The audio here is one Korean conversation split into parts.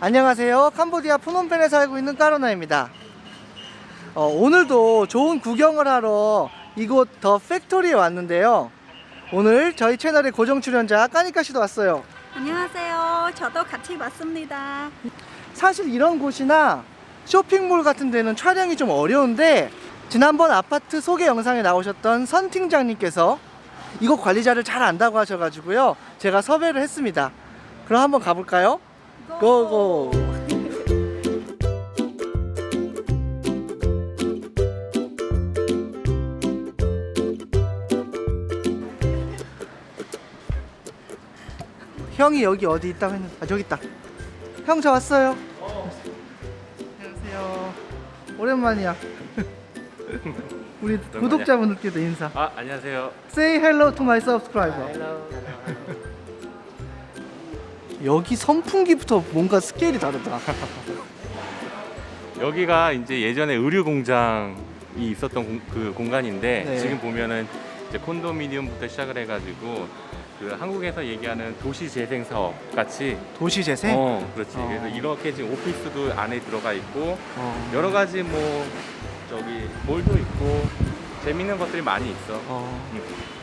안녕하세요. 캄보디아 푸놈펜에 살고 있는 까로나입니다. 어, 오늘도 좋은 구경을 하러 이곳 더 팩토리에 왔는데요. 오늘 저희 채널의 고정 출연자 까니까 씨도 왔어요. 안녕하세요. 저도 같이 왔습니다. 사실 이런 곳이나 쇼핑몰 같은 데는 촬영이 좀 어려운데 지난번 아파트 소개 영상에 나오셨던 선 팀장님께서 이곳 관리자를 잘 안다고 하셔가지고요. 제가 섭외를 했습니다. 그럼 한번 가볼까요? 고고! 형이 여기 어디 있다고 했는데 아 저기 있다. 형 저 왔어요. 안녕하세요. 오랜만이야. 우리 구독자분들께도 인사. 아 안녕하세요. Say hello to my subscriber 여기 선풍기부터 뭔가 스케일이 다르다 여기가 이제 예전에 의류 공장이 있었던 공, 그 공간인데 네. 지금 보면은 이제 콘도미니엄부터 시작을 해가지고 그 한국에서 얘기하는 도시 재생 사업 같이 도시 재생? 어 그렇지. 어. 그래서 이렇게 지금 오피스도 안에 들어가 있고 어. 여러 가지 뭐 저기 몰도 있고 재밌는 것들이 많이 있어. 어. 음.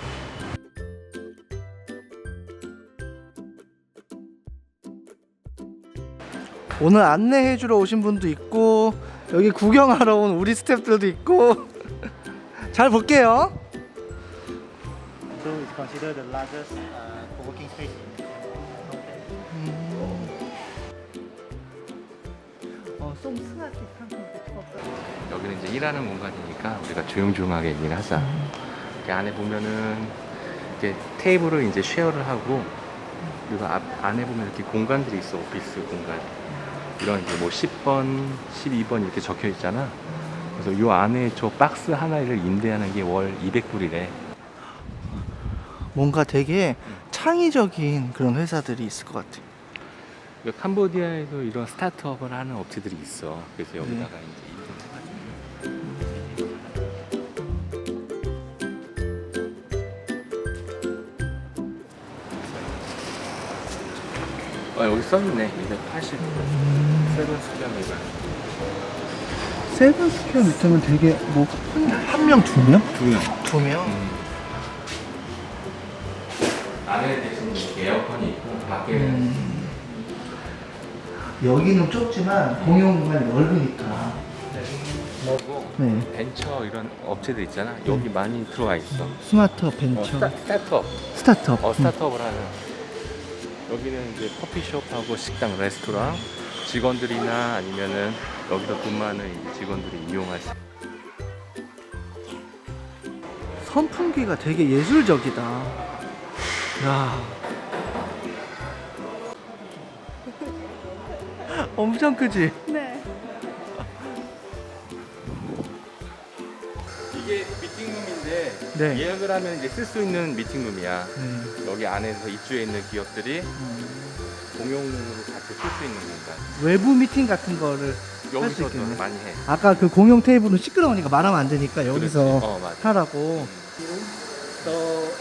오늘 안내해 주러 오신 분도 있고 여기 구경하러 온 우리 스태프들도 있고. 잘 볼게요. So it's considered the largest uh, co-working space in 어, 여기는 이제 일하는 공간이니까 우리가 조용조용하게 얘기를 하자. 이렇게 안에 보면은 이렇게 테이블을 이제 쉐어를 하고 그리고 앞, 안에 보면 이렇게 공간들이 있어 오피스 공간. 이런 이제 뭐 10번, 12번 이렇게 적혀 있잖아. 그래서 요 안에 저 박스 하나를 임대하는 게 월 200불이래. 뭔가 되게 창의적인 그런 회사들이 있을 것 같아. 그 캄보디아에도 이런 스타트업을 하는 업체들이 있어. 그래서 여기다가 이제 여기 써있네 280 세븐 스퀘어미가 세븐 스퀘어 미터면 되게 뭐 한 명 두 명? 두명. 두 명. 안에 대신 에어컨이 있고 밖에는 음. 여기는 좁지만 공용 공간이 넓으니까. 네. 벤처 이런 업체들 있잖아. 여기 많이 들어와 있어. 스마트 어, 벤처. 스타, 스타트업. 스타트업. 어, 스타트업을 하는 여기는 이제 커피숍하고 식당, 레스토랑 직원들이나 아니면은 여기서 근무하는 직원들이 이용할 수 선풍기가 되게 예술적이다. 야. 엄청 크지? 이게 미팅룸인데 네. 예약을 하면 이제 쓸 수 있는 미팅룸이야. 네. 여기 안에서 입주해 있는 기업들이 음, 공용룸으로 같이 쓸 수 있는 공간. 외부 미팅 같은 거를 수 여기서도 있겠네. 많이 해. 아까 그 공용 테이블은 시끄러우니까 말하면 안 되니까 여기서 그렇지. 어 맞아. 하라고. So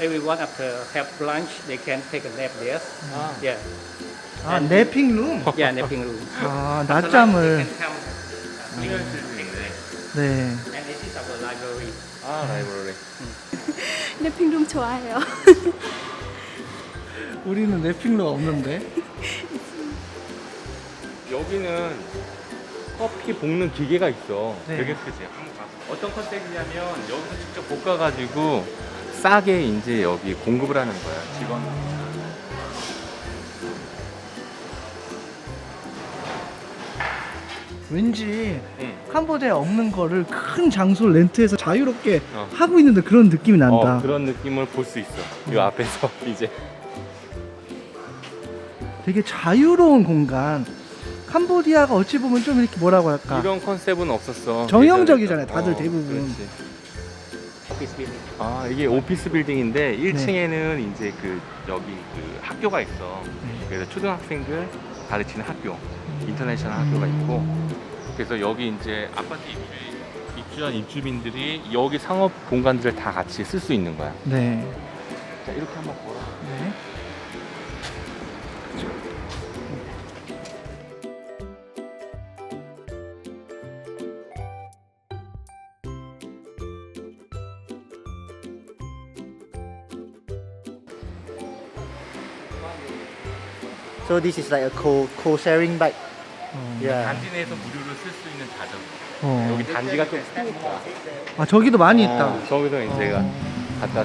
everyone after have lunch, they can take a nap there. 아, Yeah, 아, 랩핑 룸. yeah, napping room. 아, 낮잠을. they can come. 시간 쓸수 있네. Our library. 아 라이브러리. 랩핑 룸 좋아해요. 우리는 랩핑 룸 없는데. 여기는 커피 볶는 기계가 있어. 네. 되게 크지. 어떤 컨셉이냐면 여기서 직접 볶아가지고 싸게 이제 여기 공급을 하는 거야. 직원. 왠지 응. 캄보디아에 없는 거를 큰 장소를 렌트해서 자유롭게 어. 하고 있는데 그런 느낌이 난다. 어, 그런 느낌을 볼 수 있어. 이 앞에서 이제. 되게 자유로운 공간. 캄보디아가 어찌 보면 좀 이렇게 뭐라고 할까? 이런 컨셉은 없었어. 정형적이잖아요. 다들 대부분. 그렇지. 아 이게 오피스 빌딩인데 네. 1층에는 이제 그 여기 그 학교가 있어. 네. 그래서 초등학생들 가르치는 학교, 인터내셔널 학교가 있고. 그래서 여기 이제 아파트 입주, 입주한 입주민들이 여기 상업 공간들을 다 같이 쓸 수 있는 거야. 네. 자 이렇게 한번 걸어. 네. So this is like a co co sharing bike. Yeah. 단지 내에서 무료로 쓸 수 있는 자전거. 어. 여기 단지가 좀 크니까. 아 저기도 많이 있다. 어, 거기서 이제 가 갖다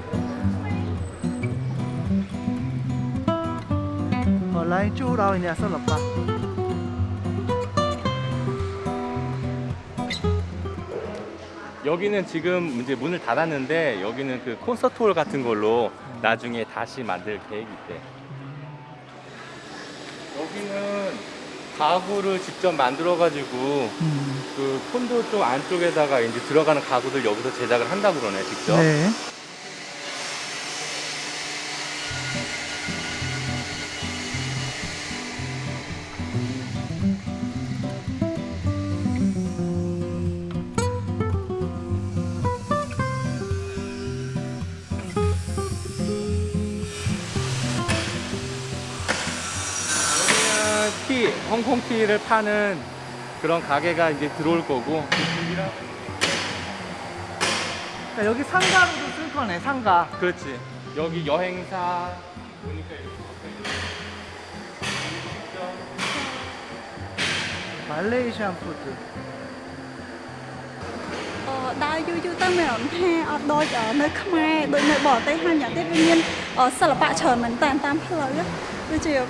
chùa bẹt an Ở lại chỗ đâu nhà sao lập ba 여기는 지금 이제 문을 닫았는데 여기는 그 콘서트 홀 같은 걸로 나중에 다시 만들 계획이 있대. 여기는 가구를 직접 만들어 가지고 음. 그 콘도 쪽 안쪽에다가 이제 들어가는 가구들 여기서 제작을 한다고 그러네 직접. 네 고기를 파는 그런 가게가 이제 들어올 거고 야, 여기 상가로도 쓸 거네 상가 그렇지 여기 여행사 보니까 말레이시안 푸드 Ờ, đa du du ta mẹ ổn the ờ, đôi ở nơi Khmer đôi nơi bỏ tay hai nhỏ tiếp nhiên ở sao là bạn chờ mình tàn tam phơi á đôi chiều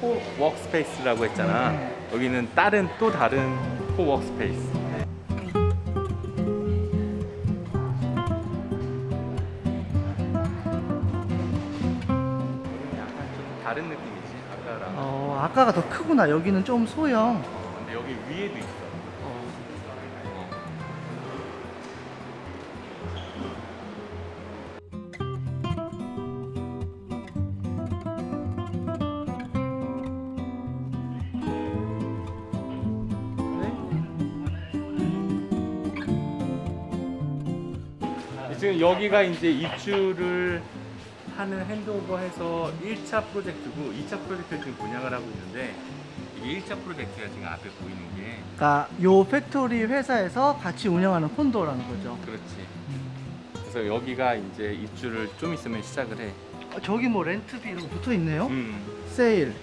코 워크스페이스라고 했잖아. 여기는 다른 또 다른 코 워크스페이스. 여기는 약간 좀 다른 느낌이지 아까랑. 어 아까가 더 크구나 여기는 좀 소형 어, 근데 여기 위에도 있어. 어. 여기가 이제 입주를 하는 핸드오버해서 1차 프로젝트고 2차 프로젝트를 지금 분양을 하고 있는데 이게 1차 프로젝트가 지금 앞에 보이는 게 그러니까 요 팩토리 회사에서 같이 운영하는 콘도라는 거죠 그렇지. 그래서 여기가 이제 입주를 좀 있으면 시작을 해. 어, 저기 뭐 렌트비 이런 거 붙어 있네요 음. 세일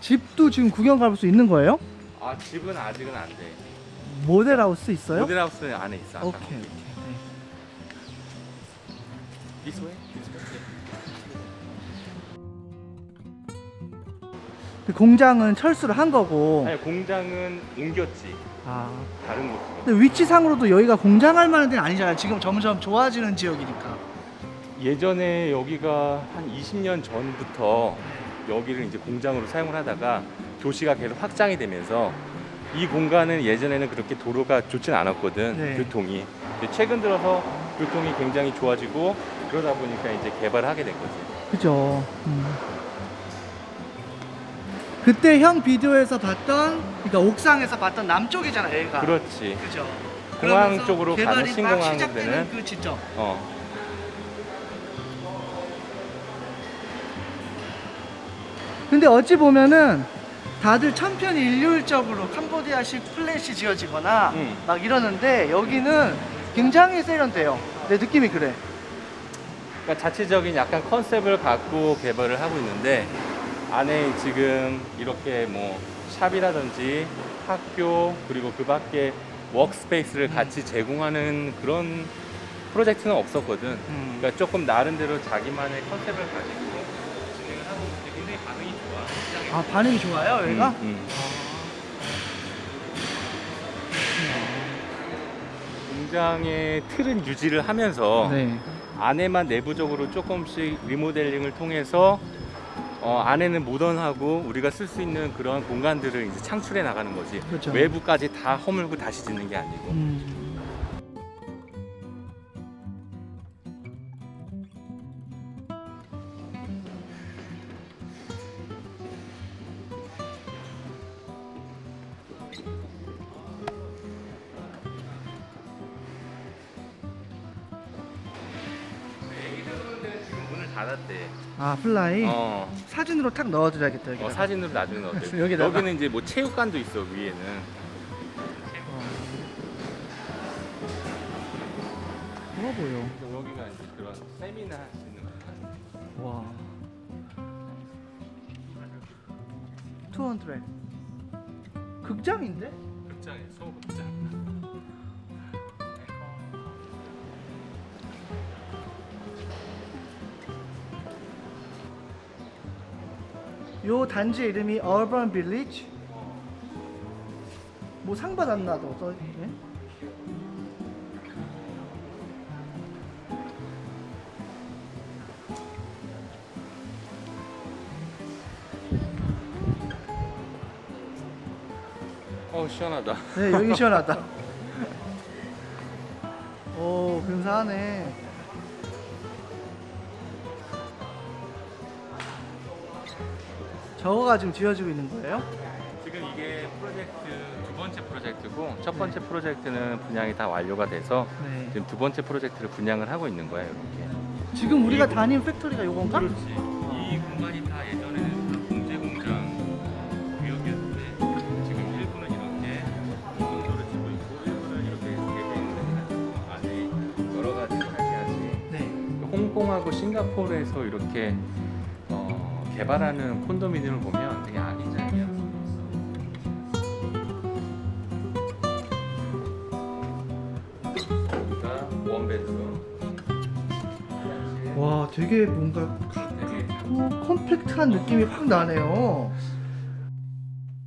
집도 지금 구경 가볼 수 있는 거예요? 아 집은 아직은 안 돼. 모델하우스 있어요? 모델하우스 안에 있어. 아까 오케이. 오케이 네. This way? This way? 그 공장은 철수를 한 거고 아니 공장은 옮겼지. 아 다른 곳으로. 근데 위치상으로도 여기가 공장할 만한 데는 아니잖아요 지금 점점 좋아지는 지역이니까 예전에 여기가 한 20년 전부터 여기를 이제 공장으로 사용을 하다가 도시가 계속 확장이 되면서 이 공간은 예전에는 그렇게 도로가 좋진 않았거든 네. 교통이 근데 최근 들어서 교통이 굉장히 좋아지고 그러다 보니까 이제 개발을 하게 된 거지 그죠. 음. 그때 형 비디오에서 봤던, 그러니까 옥상에서 봤던 남쪽이잖아, 여기가. 그렇지 그죠. 공항 쪽으로 가는 신공항 시작되는 되는 그 지점. 어 근데 어찌 보면은 다들 천편일률적으로 캄보디아식 플랫이 지어지거나 음. 막 이러는데 여기는 굉장히 세련돼요. 내 느낌이 그래. 그러니까 자체적인 약간 컨셉을 갖고 개발을 하고 있는데 안에 지금 이렇게 뭐 샵이라든지 학교 그리고 그 밖에 워크스페이스를 같이 제공하는 그런 프로젝트는 없었거든. 음. 그러니까 조금 나름대로 자기만의 컨셉을 가지고 아. 아 반응이 좋아요 여기가? 음, 음. 공장의 틀은 유지를 하면서 네. 안에만 내부적으로 조금씩 리모델링을 통해서 어, 안에는 모던하고 우리가 쓸 수 있는 그런 공간들을 이제 창출해 나가는 거지. 그렇죠. 외부까지 다 허물고 다시 짓는 게 아니고. 음. 닫았대. 아 플라이 어, 사진으로 탁 넣어드려야겠다 여기. 어, 사진으로 나중에 넣어줘. 여기다가. 여기는 이제 뭐 체육관도 있어 위에는. 좋아 보여. 여기가 이제 그런 세미나 할 수 있는 공간. 와. 200. 극장인데? 극장에 소극장. 요 단지 이름이 Urban Village. 뭐 상 받았나 도써 있네. 어 시원하다. 네, 여기 시원하다. 오, 근사하네. 저거가 지금 지어지고 있는 거예요? 지금 이게 프로젝트 두 번째 프로젝트고 첫 번째 프로젝트는 분양이 다 완료가 돼서 네. 지금 두 번째 프로젝트를 분양을 하고 있는 거예요 이렇게. 지금 우리가 다닌 팩토리가 요건가? 그렇지. 이 공간이 다 예전에는 다 공제 공장 구역이었는데 지금 일부는 이렇게 건물을 짓고 있고 일부는 이렇게 개개인을 해가지고 안에 여러 가지 하지. 네. 홍콩하고 싱가포르에서 이렇게 어, 개발하는 콘도미니엄을 보면 되게 아기자기한 여기가 원베드룸 와, 되게 뭔가 되게 어, 컴팩트한 느낌이 확 나네요.